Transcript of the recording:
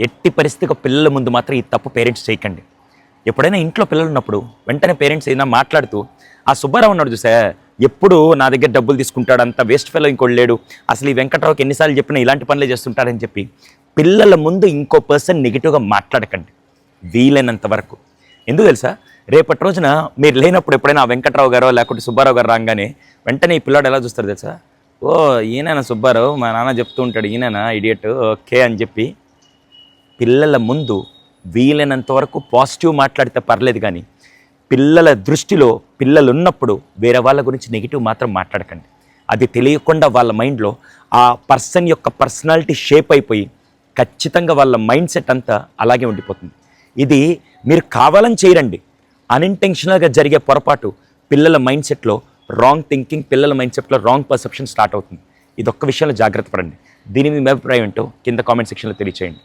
ఎట్టి పరిస్థితికి పిల్లల ముందు మాత్రం ఈ తప్పు పేరెంట్స్ చేయకండి. ఎప్పుడైనా ఇంట్లో పిల్లలు ఉన్నప్పుడు వెంటనే పేరెంట్స్ ఏదైనా మాట్లాడుతూ ఆ సుబ్బారావు ఉన్నాడు చూసా ఎప్పుడు నా దగ్గర డబ్బులు తీసుకుంటాడు అంత వేస్ట్ ఫెలో ఇంకోటి లేడు అసలు ఈ వెంకట్రావుకి ఎన్నిసార్లు చెప్పినా ఇలాంటి పనులే చేస్తుంటాడని చెప్పి పిల్లల ముందు ఇంకో పర్సన్ నెగిటివ్గా మాట్లాడకండి. వీలైనంత వరకు. ఎందుకు తెలుసా? రేపటి రోజున మీరు లేనప్పుడు ఎప్పుడైనా వెంకటరావు వెంకట్రావు గారో లేకుంటే సుబ్బారావు గారు రాగానే వెంటనే ఈ పిల్లాడు ఎలా చూస్తారు తెలుసా? ఓ ఈయన సుబ్బారావు? మా నాన్న చెప్తూ ఉంటాడు ఈయన ఇడియట్ ఓకే అని చెప్పి పిల్లల ముందు వీలైనంత వరకు పాజిటివ్ మాట్లాడితే పర్లేదు కానీ పిల్లల దృష్టిలో పిల్లలు ఉన్నప్పుడు వేరే వాళ్ళ గురించి నెగిటివ్ మాత్రం మాట్లాడకండి. అది తెలియకుండా వాళ్ళ మైండ్లో ఆ పర్సన్ యొక్క పర్సనాలిటీ షేప్ అయిపోయి ఖచ్చితంగా వాళ్ళ మైండ్ సెట్ అంతా అలాగే ఉండిపోతుంది. ఇది మీరు కావాలని చేయరండి. అన్ఇంటెన్షనల్గా జరిగే పొరపాటు పిల్లల మైండ్ సెట్లో రాంగ్ థింకింగ్ పిల్లల మైండ్ సెట్లో రాంగ్ పర్సెప్షన్ స్టార్ట్ అవుతుంది. ఇది ఒక్క విషయంలో జాగ్రత్త పడండి. దీని మీ అభిప్రాయం ఏంటో కింద కామెంట్ సెక్షన్లో తెలియచేయండి.